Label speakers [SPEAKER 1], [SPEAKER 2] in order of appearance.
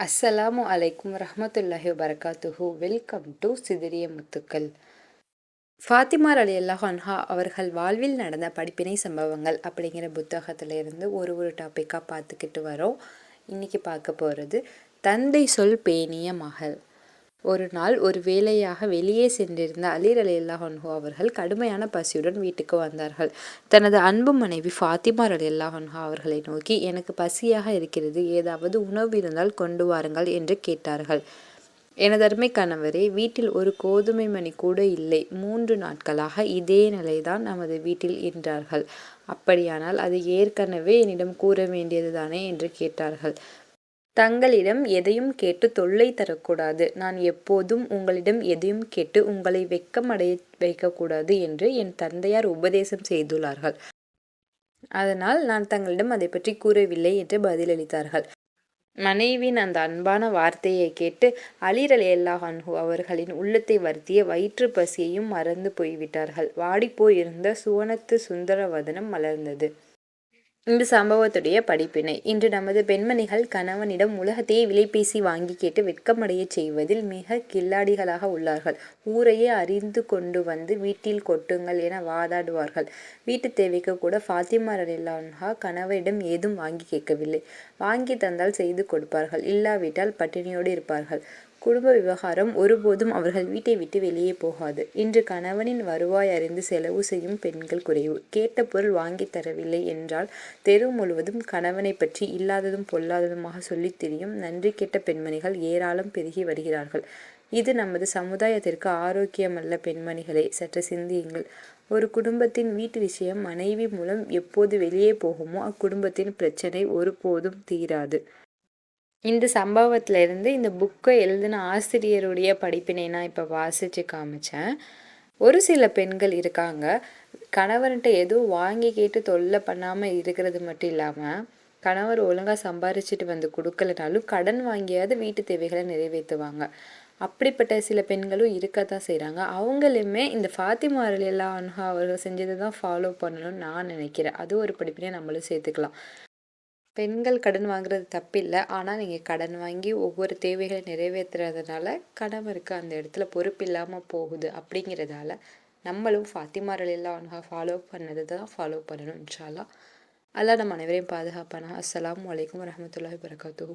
[SPEAKER 1] அஸ்ஸலாமு அலைக்கும் ரஹமத்துல்லாஹி வரகாத்துஹு வெல்கம் டு சிதிரிய முத்துக்கள். ஃபாத்திமார் அலி அல்லாஹ் அன்ஹா அவர்கள் வாழ்வில் நடந்த படிப்பினை சம்பவங்கள் அப்படிங்கிற புத்தகத்திலிருந்து ஒரு ஒரு டாப்பிக்காக பார்த்துக்கிட்டு வரோம். இன்றைக்கி பார்க்க போகிறது தந்தை சொல் பேணிய மகள். ஒரு நாள் ஒரு வேலையாக வெளியே சென்றிருந்த அலீர் அலி அல்லாஹன்ஹோ அவர்கள் கடுமையான பசியுடன் வீட்டுக்கு வந்தார்கள். தனது அன்பு மனைவி ஃபாத்திமா அலி அல்லாஹன்ஹா அவர்களை நோக்கி எனக்கு பசியாக இருக்கிறது. ஏதாவது உணவு இருந்தால் கொண்டு வாருங்கள் என்று கேட்டார்கள். எனதருமை கணவரே வீட்டில் ஒரு கோதுமை மணி கூட இல்லை. மூன்று நாட்களாக இதே நிலைதான் நமது வீட்டில் என்றார்கள். அப்படியானால் அது ஏற்கனவே என்னிடம் கூற வேண்டியதுதானே? என்று கேட்டார்கள். தங்களிடம் எதையும் கேட்டு தொல்லை தரக்கூடாது. நான் எப்போதும் உங்களிடம் எதையும் கேட்டு உங்களை வெக்கமடைய வைக்கக்கூடாது என்று என் தந்தையார் உபதேசம் செய்துள்ளார்கள். அதனால் நான் தங்களிடம் அதை பற்றி கூறவில்லை என்று பதிலளித்தார்கள். மனைவியின் அந்த அன்பான வார்த்தையை கேட்டு அலிரலி அல்லாஹன்ஹு அவர்களின் உள்ளத்தை வருத்திய வயிற்று பசியையும் மறந்து போய்விட்டார்கள். வாடிப்போயிருந்த சுவனத்து சுந்தரவதனம் மலர்ந்தது. இந்த சம்பவத்துடைய படிப்பினை. இன்று நமது பெண்மணிகள் கணவனிடம் உலகத்தையே விலைபேசி வாங்கி கேட்டு வெட்கமடைய செய்வதில் மிக கில்லாடிகளாக உள்ளார்கள். ஊரையே அறிந்து கொண்டு வந்து வீட்டில் கொட்டுங்கள் என வாதாடுவார்கள். வீட்டு தேவைக்கு கூட ஃபாத்திமா ரலில்லான்ஹா கணவரிடம் ஏதும் வாங்கி கேட்கவில்லை. வாங்கி தந்தால் செய்து கொடுப்பார்கள். இல்லாவிட்டால் பட்டினியோடு இருப்பார்கள். குடும்ப விவகாரம் ஒருபோதும் அவர்கள் வீட்டை விட்டு வெளியே போகாது. இன்று கணவனின் வருவாய் அறிந்து செலவு செய்யும் பெண்கள் குறைவு. கேட்ட பொருள் வாங்கி தரவில்லை என்றால் தெரு முழுவதும் கணவனை பற்றி இல்லாததும் பொல்லாததுமாக சொல்லித் தெரியும் நன்றி கெட்ட பெண்மணிகள் ஏராளம் பெருகி வருகிறார்கள். இது நமது சமுதாயத்திற்கு ஆரோக்கியமல்ல பெண்மணிகளை சற்று சிந்தியுங்கள். ஒரு குடும்பத்தின் வீட்டு விஷயம் மனைவி மூலம் எப்போது வெளியே போகுமோ அக்குடும்பத்தின் பிரச்சனை ஒருபோதும் தீராது. இந்த சம்பவத்திலேருந்து இந்த புக்கை எழுதின ஆசிரியருடைய படிப்பினை நான் இப்போ வாசித்து காமிச்சேன். ஒரு சில பெண்கள் இருக்காங்க. கணவர்கிட்ட எதுவும் வாங்கி கேட்டு தொல்லை பண்ணாமல் இருக்கிறது மட்டும் இல்லாமல் கணவர் ஒழுங்காக சம்பாரிச்சிட்டு வந்து கொடுக்கலனாலும் கடன் வாங்கியாவது வீட்டு தேவைகளை நிறைவேற்றுவாங்க. அப்படிப்பட்ட சில பெண்களும் இருக்க தான் செய்கிறாங்க அவங்களுமே இந்த ஃபாத்திமா எல்லாம் அவர்கள் செஞ்சதை தான் ஃபாலோ பண்ணணும்னு நான் நினைக்கிறேன். அது ஒரு படிப்பினையை நம்மளும் சேர்த்துக்கலாம். பெண்கள் கடன் வாங்குறது தப்பில்லை. ஆனால் நீங்கள் கடன் வாங்கி ஒவ்வொரு தேவைகளை நிறைவேற்றுறதுனால கணவருக்கு அந்த இடத்துல பொறுப்பு இல்லாமல் போகுது அப்படிங்கிறதால நம்மளும் ஃபாத்திமா எல்லாம் ஃபாலோ பண்ணது தான் ஃபாலோ பண்ணணும் இன்ஷால்லா அல்லா நம்ம அனைவரையும் பாதுகாப்பானா அஸ்லாம் வலைக்கம் வரமத்துல்லாஹி வரகாத்து